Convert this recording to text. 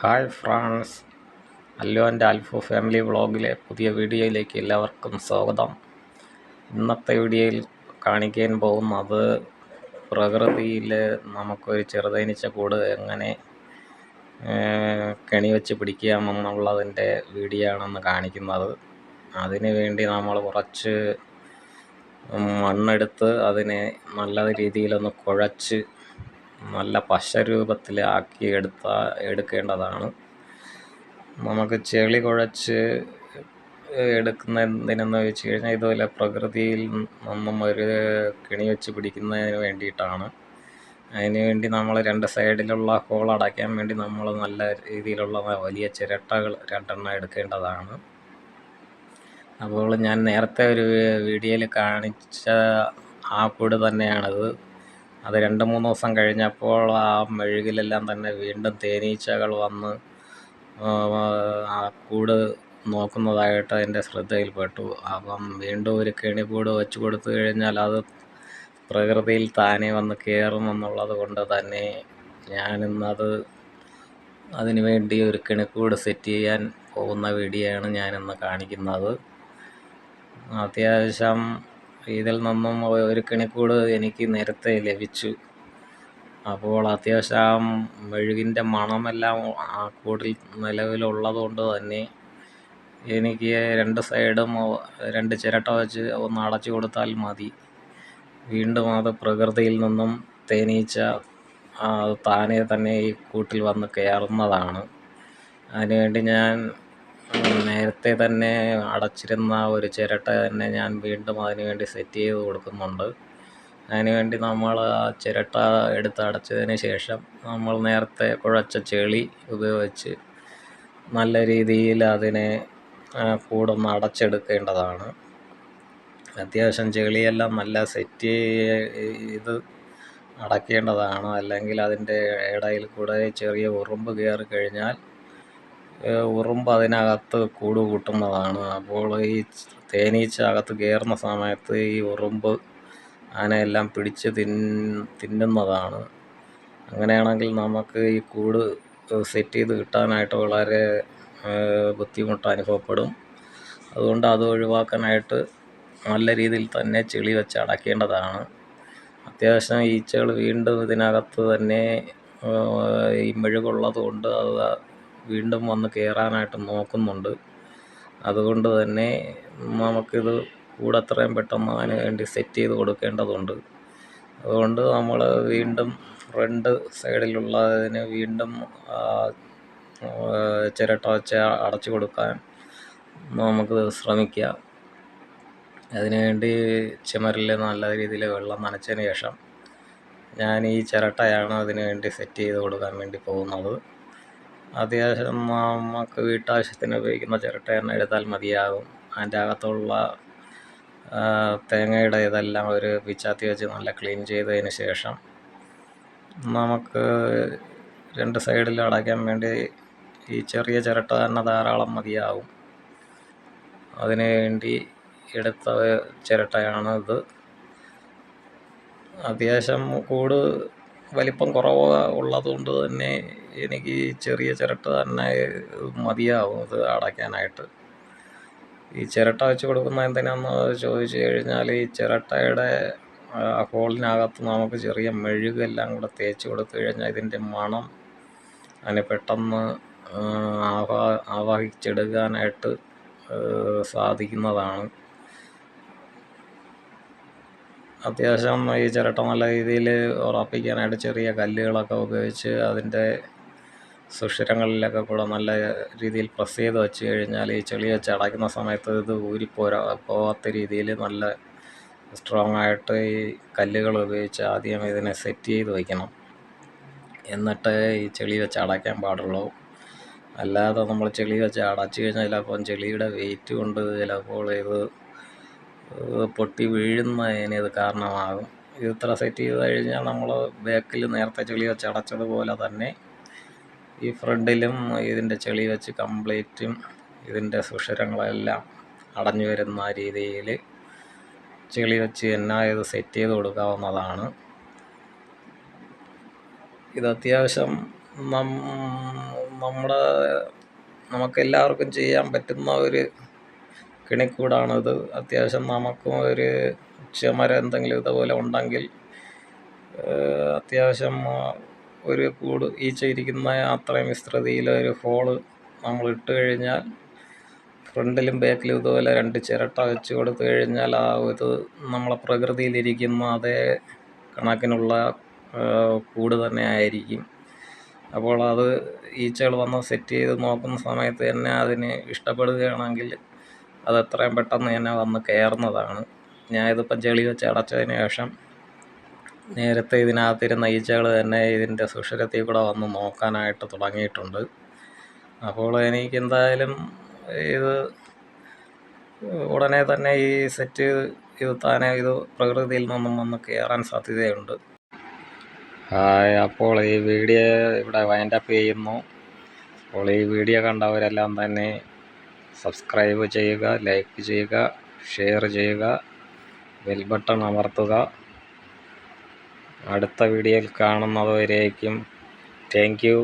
Hi friends അല്ലോ and ആൽഫു family വ്ളോഗിലെ പുതിയ വീഡിയോയിലേക്ക് എല്ലാവർക്കും സ്വാഗതം. ഇന്നത്തെ വീഡിയോയിൽ കാണിക്കാൻ പോകുന്നത് പ്രകൃതിയിൽ നമുക്കൊരു ചെറുതേനീച്ച കൂട് എങ്ങനെ കെണി വെച്ച് പിടിക്കാമെന്നുള്ളതിന്റെ വീഡിയോ ആണെന്ന് കാണിക്കുന്നത് അതിനുവേണ്ടി നമ്മൾ കുറച്ച് മണ്ണെടുത്ത് അതിനെ നല്ല രീതിയിലൊന്ന് കുഴച്ച് നല്ല പശ രൂപത്തിലാക്കി എടുത്ത എടുക്കേണ്ടതാണ്. നമുക്ക് ചെളി കുഴച്ച് എടുക്കുന്ന എന്തിനെന്ന് വെച്ച് കഴിഞ്ഞാൽ ഇതുപോലെ പ്രകൃതിയിൽ നിന്നും ഒരു കിണി വെച്ച് പിടിക്കുന്നതിന് വേണ്ടിയിട്ടാണ്. അതിന് വേണ്ടി നമ്മൾ രണ്ട് സൈഡിലുള്ള ഹോൾ അടയ്ക്കാൻ വേണ്ടി നമ്മൾ നല്ല രീതിയിലുള്ള വലിയ ചിരട്ടകൾ രണ്ടെണ്ണം എടുക്കേണ്ടതാണ്. അപ്പോൾ ഞാൻ നേരത്തെ ഒരു വീഡിയോയിൽ കാണിച്ച ആ കൂട് തന്നെയാണത്. അത് രണ്ട് മൂന്ന് ദിവസം കഴിഞ്ഞപ്പോൾ ആ മെഴുകിലെല്ലാം തന്നെ വീണ്ടും തേനീച്ചകൾ വന്ന് ആ, കൂട് നോക്കുന്നതായിട്ട് എന്റെ ശ്രദ്ധയിൽപ്പെട്ടു. അപ്പം വീണ്ടും ഒരു കെണിക്കൂട് വെച്ച് കൊടുത്തു കഴിഞ്ഞാൽ അത് പ്രകൃതിയിൽ താനെ വന്ന് കയറുമെന്നുള്ളത് കൊണ്ട് തന്നെ ഞാനിന്നത് അതിനു വേണ്ടി ഒരു കിണിക്കൂട് സെറ്റ് ചെയ്യാൻ പോകുന്ന വീഡിയോയാണ് ഞാനിന്ന് കാണിക്കുന്നത്. അത്യാവശ്യം ഇതിൽ നിന്നും ഒരു കിണിക്കൂട് എനിക്ക് നേരത്തെ ലഭിച്ചു. അപ്പോൾ അത്യാവശ്യം മെഴുകിന്റെ മണമെല്ലാം ആ കൂടിൽ നിലവിലുള്ളത് കൊണ്ട് തന്നെ എനിക്ക് രണ്ട് സൈഡും രണ്ട് ചിരട്ട വെച്ച് ഒന്ന് അടച്ചു കൊടുത്താൽ മതി. വീണ്ടും അത് പ്രകൃതിയിൽ നിന്നും തേനീച്ച ആ, താനെ തന്നെ ഈ കൂട്ടിൽ വന്ന് കയറുന്നതാണ്. അതിനുവേണ്ടി ഞാൻ നേരത്തെ തന്നെ അടച്ചിരുന്ന ഒരു ചിരട്ട തന്നെ ഞാൻ വീണ്ടും അതിന് വേണ്ടി സെറ്റ് ചെയ്ത് കൊടുക്കുന്നുണ്ട്. അതിനുവേണ്ടി നമ്മൾ ആ ചിരട്ട എടുത്ത് അടച്ചതിന് ശേഷം നമ്മൾ നേരത്തെ കുഴച്ച ചെളി ഉപയോഗിച്ച് നല്ല രീതിയിൽ അതിനെ കൂടൊന്ന് അടച്ചെടുക്കേണ്ടതാണ്. അത്യാവശ്യം ചെളിയെല്ലാം നല്ല സെറ്റ് ഇത് അടക്കേണ്ടതാണ്. അല്ലെങ്കിൽ അതിന്റെ ഇടയിൽ കൂടെ ചെറിയ ഉറുമ്പ് കയറി കഴിഞ്ഞാൽ ഉറുമ്പ് അതിനകത്ത് കൂട് കൂട്ടുന്നതാണ്. അപ്പോൾ ഈ തേനീച്ച അകത്ത് കയറുന്ന സമയത്ത് ഈ ഉറുമ്പ് അതിനെല്ലാം പിടിച്ച് തിൻ തിന്നുന്നതാണ്. അങ്ങനെയാണെങ്കിൽ നമുക്ക് ഈ കൂട് സെറ്റ് ചെയ്ത് കിട്ടാനായിട്ട് വളരെ ബുദ്ധിമുട്ട് അനുഭവപ്പെടും. അതുകൊണ്ട് അത് ഒഴിവാക്കാനായിട്ട് നല്ല രീതിയിൽ തന്നെ ചെളി വെച്ച് അടയ്ക്കേണ്ടതാണ് അത്യാവശ്യം ഈച്ചകൾ വീണ്ടും ഇതിനകത്ത് തന്നെ ഈ മെഴുകുള്ളത് കൊണ്ട് അത് വീണ്ടും വന്ന് കയറാനായിട്ട് നോക്കുന്നുണ്ട്. അതുകൊണ്ട് തന്നെ നമുക്കിത് കൂടെ എത്രയും പെട്ടെന്ന് അതിന് വേണ്ടി സെറ്റ് ചെയ്ത് കൊടുക്കേണ്ടതുണ്ട്. അതുകൊണ്ട് നമ്മൾ വീണ്ടും ഫ്രണ്ട് സൈഡിലുള്ളതിന് വീണ്ടും ചിരട്ട വെച്ച് അടച്ചു കൊടുക്കാൻ നമുക്ക് ശ്രമിക്കാം. അതിനുവേണ്ടി ചുമരിൽ നല്ല രീതിയിൽ വെള്ളം നനച്ചതിന് ശേഷം ഞാൻ ഈ ചിരട്ടയാണ് അതിന് വേണ്ടി സെറ്റ് ചെയ്ത് കൊടുക്കാൻ വേണ്ടി പോകുന്നത്. അത്യാവശ്യം നമുക്ക് വീട്ടാവശ്യത്തിന് ഉപയോഗിക്കുന്ന ചിരട്ട എണ്ണ എടുത്താൽ മതിയാകും. അതിന്റെ അകത്തുള്ള തേങ്ങയുടെ ഇതെല്ലാം ഒരു പിച്ചാത്തി വെച്ച് നല്ല ക്ലീൻ ചെയ്തതിന് ശേഷം നമുക്ക് രണ്ട് സൈഡിൽ അടയ്ക്കാൻ വേണ്ടി ഈ ചെറിയ ചിരട്ട തന്നെ ധാരാളം മതിയാവും അതിന് വേണ്ടി എടുത്ത ചിരട്ടയാണ് ഇത്. അത്യാവശ്യം കൂട് വലിപ്പം കുറവ് ഉള്ളതുകൊണ്ട് തന്നെ എനിക്ക് ചെറിയ ചിരട്ട തന്നെ മതിയാവും ഇത് അടയ്ക്കാനായിട്ട്. ഈ ചിരട്ട വെച്ച് കൊടുക്കുന്ന എന്തിനാന്ന് ചോദിച്ചു കഴിഞ്ഞാൽ ഈ ചിരട്ടയുടെ ഹോളിനകത്ത് നമുക്ക് ചെറിയ മെഴുകെല്ലാം കൂടെ തേച്ച് കൊടുത്തു കഴിഞ്ഞാൽ ഇതിന്റെ മണം അതിനെ പെട്ടെന്ന് ആവാ ആവാഹിച്ചെടുക്കാനായിട്ട് സാധിക്കുന്നതാണ്. അത്യാവശ്യം ഈ ചിരട്ട നല്ല രീതിയിൽ ഉറപ്പിക്കാനായിട്ട് ചെറിയ കല്ലുകളൊക്കെ ഉപയോഗിച്ച് അതിന്റെ സുഷിരങ്ങളിലൊക്കെ കൂടെ നല്ല രീതിയിൽ പ്രസ് ചെയ്ത് വെച്ച് കഴിഞ്ഞാൽ ഈ ചെളി വെച്ച് അടയ്ക്കുന്ന സമയത്ത് ഇത് ഊരിപ്പോരാ പോവാത്ത രീതിയിൽ നല്ല സ്ട്രോങ് ആയിട്ട് ഈ കല്ലുകൾ ഉപയോഗിച്ച് ആദ്യം ഇതിനെ സെറ്റ് ചെയ്ത് വയ്ക്കണം എന്നിട്ട് ഈ ചെളി വെച്ച് അടയ്ക്കാൻ പാടുള്ളൂ. അല്ലാതെ നമ്മൾ ചെളി വെച്ച് അടച്ചു കഴിഞ്ഞാൽ ചിലപ്പം ചെളിയുടെ വെയിറ്റ് കൊണ്ട് ചിലപ്പോൾ ഇത് പൊട്ടി വീഴുന്നതിന് ഇത് കാരണമാകും. ഇത് ഇത്ര സെറ്റ് ചെയ്ത് കഴിഞ്ഞാൽ നമ്മൾ ബാക്കിൽ നേരത്തെ ചെളി വെച്ച് അടച്ചതുപോലെ തന്നെ ഈ ഫ്രണ്ടിലും ഇതിന്റെ ചെളി വെച്ച് കംപ്ലീറ്റും ഇതിന്റെ സുഷിരങ്ങളെല്ലാം അടഞ്ഞു വരുന്ന രീതിയിൽ ചെളി വെച്ച് തന്നെ ഇത് സെറ്റ് ചെയ്ത് കൊടുക്കാവുന്നതാണ്. ഇത് അത്യാവശ്യം നം നമ്മുടെ നമുക്കെല്ലാവർക്കും ചെയ്യാൻ പറ്റുന്ന ഒരു കിണിക്കൂടാണിത്. അത്യാവശ്യം നമുക്കും ഒരു ചുമര എന്തെങ്കിലും ഇതുപോലെ ഉണ്ടെങ്കിൽ അത്യാവശ്യം ഒരു കൂട് ഈച്ച ഇരിക്കുന്ന അത്രയും വിസ്തൃതിയിൽ ഒരു ഹോൾ നമ്മൾ ഇട്ട് കഴിഞ്ഞാൽ ഫ്രണ്ടിലും ബാക്കിലും ഇതുപോലെ രണ്ട് ചിരട്ട വെച്ച് കൊടുത്തു കഴിഞ്ഞാൽ ആ ഇത് നമ്മളെ പ്രകൃതിയിലിരിക്കുന്ന അതേ കണക്കിനുള്ള കൂട് തന്നെ ആയിരിക്കും. അപ്പോൾ അത് ഈച്ചകൾ വന്ന് സെറ്റ് ചെയ്ത് നോക്കുന്ന സമയത്ത് തന്നെ അതിന് ഇഷ്ടപ്പെടുകയാണെങ്കിൽ അത് എത്രയും പെട്ടെന്ന് തന്നെ വന്ന് കയറുന്നതാണ്. ഞാൻ ചെളി വെച്ച് അടച്ചതിന് ശേഷം നേരത്തെ ഇതിനകത്തിരുന്ന ഈച്ചകൾ തന്നെ ഇതിന്റെ സുഷിരത്തിൽ കൂടെ വന്ന് നോക്കാനായിട്ട് തുടങ്ങിയിട്ടുണ്ട്. അപ്പോൾ എനിക്കെന്തായാലും ഇത് ഉടനെ തന്നെ ഈ സെറ്റ് ഇത് താനെ ഇത് പ്രകൃതിയിൽ നിന്നും വന്ന് കയറാൻ സാധ്യതയുണ്ട്. അപ്പോൾ ഈ വീഡിയോ ഇവിടെ വൈൻഡപ്പ് ചെയ്യുന്നു. അപ്പോൾ ഈ വീഡിയോ കണ്ടവരെല്ലാം തന്നെ സബ്സ്ക്രൈബ് ചെയ്യുക ലൈക്ക് ചെയ്യുക ഷെയർ ചെയ്യുക ബെൽ ബട്ടൺ അമർത്തുക. അടുത്ത വീഡിയോയിൽ കാണുന്നതുവരേക്കും. Thank you